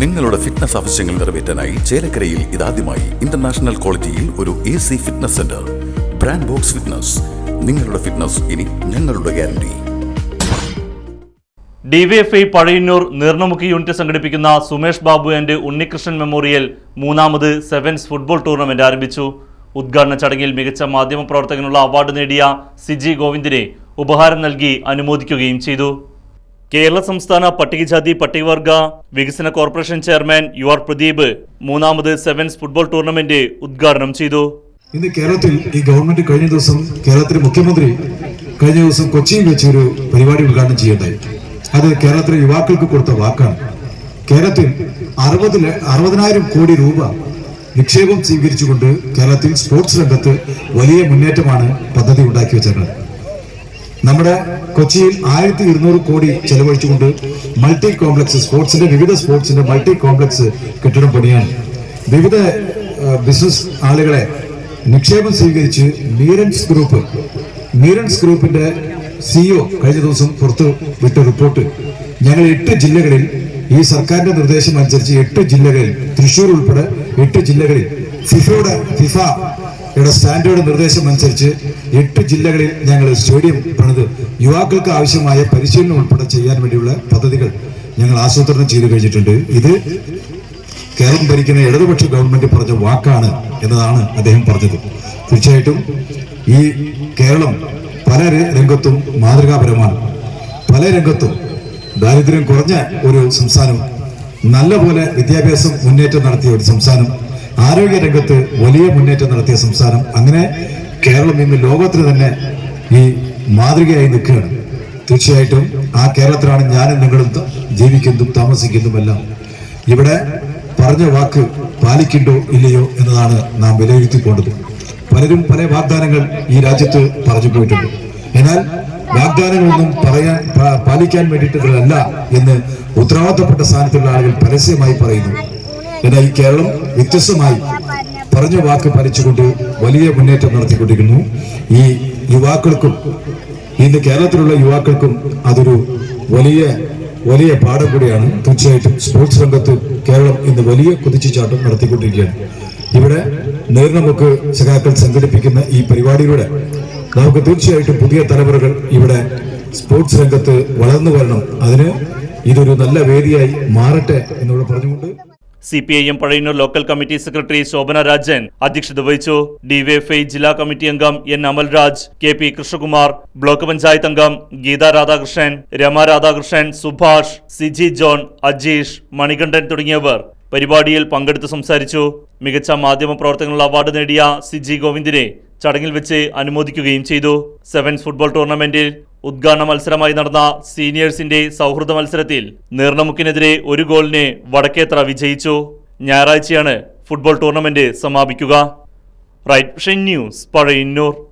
നിങ്ങളുടെ ഫിറ്റ്നസ് ആവശ്യങ്ങൾ നിറവേറ്റാനായി ചേലക്കരയിൽ ഇതാദ്യമായി ഇന്റർനാഷണൽ ക്വാളിറ്റിയിൽ ഒരു A C fitness centre brand box fitness നിങ്ങളുടെ ഫിറ്റ്നസ് ഇനി ഞങ്ങളുടെ guarantee DYFI Pazhayannur Neernamukhi unit സംഘടിപ്പിക്കുന്ന സുമേഷ് ബാബു ആൻഡ് ഉണ്ണികൃഷ്ണൻ മെമ്മോറിയൽ മൂന്നാമത് സെവൻസ് ഫുട്ബോൾ ടൂർണമെന്റ് ആരംഭിച്ചു. ഉദ്ഘാടന ചടങ്ങിൽ മികച്ച മാധ്യമ പ്രവർത്തകനുള്ള അവാർഡ് നേടിയ സിജി ഗോവിന്ദിനെ ഉപഹാരം നൽകി അനുമോദിക്കുകയും ചെയ്തു. കേരള സംസ്ഥാന പട്ടികജാതി പട്ടികവർഗ വികസന corporation chairman U R Pradeep മൂന്നാമത് സെവൻസ് ഫുട്ബോൾ ടൂർണമെന്റ് ഉദ്ഘാടനം ചെയ്തു. ഇന്ന് കേരളത്തിൽ ഈ ഗവൺമെന്റ് കഴിഞ്ഞ ദിവസം കേരളത്തിലെ മുഖ്യമന്ത്രി കഴിഞ്ഞ ദിവസം കൊച്ചിയിൽ വെച്ച് ഒരു പരിപാടി ഉദ്ഘാടനം ചെയ്യണ്ടായി അത് കേരളത്തിലെ യുവാക്കൾക്ക് കൊടുത്ത വാക്കാണ്. കേരളത്തിൽ അറുപത് അറുപതിനായിരം കോടി രൂപ നിക്ഷേപം സ്വീകരിച്ചുകൊണ്ട് കേരളത്തിൽ സ്പോർട്സ് രംഗത്ത് വലിയ മുന്നേറ്റമാണ് പദ്ധതി ഉണ്ടാക്കി വെച്ചിട്ടുള്ളത്. നമ്മുടെ കൊച്ചിയിൽ ആയിരത്തി ഇരുന്നൂറ് കോടി ചെലവഴിച്ചുകൊണ്ട് മൾട്ടി കോംപ്ലക്സ് സ്പോർട്സിന്റെ വിവിധ സ്പോർട്സിന്റെ മൾട്ടി കോംപ്ലക്സ് കെട്ടിടം പണിയാൻ വിവിധ ബിസിനസ് ആളുകളെ നിക്ഷേപം സ്വീകരിച്ച് മീരൻസ് ഗ്രൂപ്പ് മീരൻസ് ഗ്രൂപ്പിന്റെ സിഇഒ കഴിഞ്ഞ ദിവസം പുറത്തു വിട്ട റിപ്പോർട്ട്. ഞങ്ങൾ എട്ട് ജില്ലകളിൽ ഈ സർക്കാരിന്റെ നിർദ്ദേശം അനുസരിച്ച് എട്ട് ജില്ലകളിൽ തൃശൂർ ഉൾപ്പെടെ എട്ട് ജില്ലകളിൽ ഫിഫയുടെ ഫിഫ ഇവിടെ സ്റ്റാൻഡേർഡ് നിർദ്ദേശം അനുസരിച്ച് എട്ട് ജില്ലകളിൽ ഞങ്ങൾ സ്റ്റേഡിയം പണിത് യുവാക്കൾക്ക് ആവശ്യമായ പരിശീലനം ഉൾപ്പെടെ ചെയ്യാൻ വേണ്ടിയുള്ള പദ്ധതികൾ ഞങ്ങൾ ആസൂത്രണം ചെയ്തു കഴിഞ്ഞിട്ടുണ്ട്. ഇത് കേരളം ഭരിക്കുന്ന ഇടതുപക്ഷ ഗവൺമെന്റ് പറഞ്ഞ വാക്കാണ് എന്നതാണ് അദ്ദേഹം പറഞ്ഞത്. തീർച്ചയായിട്ടും ഈ കേരളം പല രംഗത്തും മാതൃകാപരമാണ്. പല രംഗത്തും ദാരിദ്ര്യം കുറഞ്ഞ ഒരു സംസ്ഥാനം നല്ലപോലെ വിദ്യാഭ്യാസം മുന്നേറ്റം നടത്തിയ ഒരു സംസ്ഥാനം ആരോഗ്യ രംഗത്ത് വലിയ മുന്നേറ്റം നടത്തിയ സംസ്ഥാനം അങ്ങനെ കേരളം ഇന്ന് ലോകത്തിന് തന്നെ ഈ മാതൃകയായി നിൽക്കുകയാണ്. തീർച്ചയായിട്ടും ആ കേരളത്തിലാണ് ഞാനും നിങ്ങളും ജീവിക്കുന്നതും താമസിക്കുന്നതുമെല്ലാം. ഇവിടെ പറഞ്ഞ വാക്ക് പാലിക്കണ്ടോ ഇല്ലയോ എന്നതാണ് നാം വിലയിരുത്തിക്കൊണ്ടത്. പലരും പല വാഗ്ദാനങ്ങൾ ഈ രാജ്യത്ത് പറഞ്ഞു പോയിട്ടുണ്ട്. എന്നാൽ വാഗ്ദാനങ്ങളൊന്നും പറയാൻ പാലിക്കാൻ വേണ്ടിയിട്ടുള്ളതല്ല എന്ന് ഉത്തരവാദിത്തപ്പെട്ട സ്ഥാനത്തുള്ള ആളുകൾ പരസ്യമായി പറയുന്നു. എന്നാൽ കേരളം വ്യത്യസ്തമായി പറഞ്ഞ വാക്ക് പാലിച്ചുകൊണ്ട് വലിയ മുന്നേറ്റം നടത്തിക്കൊണ്ടിരിക്കുന്നു. ഈ യുവാക്കൾക്കും ഇന്ന് കേരളത്തിലുള്ള യുവാക്കൾക്കും അതൊരു വലിയ വലിയ പാഠം കൂടിയാണ്. തീർച്ചയായിട്ടും സ്പോർട്സ് രംഗത്ത് കേരളം ഇന്ന് വലിയ കുതിച്ചുചാട്ടം നടത്തിക്കൊണ്ടിരിക്കുകയാണ്. ഇവിടെ നേർനമുക്ക് സഖാക്കൾ സംഘടിപ്പിക്കുന്ന ഈ പരിപാടിയിലൂടെ നമുക്ക് തീർച്ചയായിട്ടും പുതിയ തലമുറകൾ ഇവിടെ സ്പോർട്സ് രംഗത്ത് വളർന്നു വരണം. അതിന് ഇതൊരു നല്ല വേദിയായി മാറട്ടെ എന്നിവിടെ പറഞ്ഞുകൊണ്ട് C P I M Pazhayannur local committee secretary Shobhana Rajan അധ്യക്ഷത വഹിച്ചു. ഡിവൈഎഫ്ഐ ജില്ലാ കമ്മിറ്റി അംഗം N Amalraj K P Krishnakumar block panchayat അംഗം ഗീത രാധാകൃഷ്ണൻ രമ രാധാകൃഷ്ണൻ സുഭാഷ് സിജി ജോൺ അജീഷ് മണികണ്ഠൻ തുടങ്ങിയവർ പരിപാടിയിൽ പങ്കെടുത്ത് സംസാരിച്ചു. മികച്ച മാധ്യമ പ്രവർത്തകനുള്ള അവാർഡ് നേടിയ സിജി ഗോവിന്ദിനെ ചടങ്ങിൽ വെച്ച് അനുമോദിക്കുകയും ചെയ്തു. സെവൻസ് ഫുട്ബോൾ ടൂർണമെന്റിൽ ഉദ്ഘാടന മത്സരമായി നടന്ന സീനിയേഴ്സിന്റെ സൗഹൃദ മത്സരത്തിൽ നീർണമുക്കിനെതിരെ ഒരു ഗോളിന് വടക്കേത്ര വിജയിച്ചു. ഞായറാഴ്ചയാണ് football tournament സമാപിക്കുക. Right News Pazhayannur.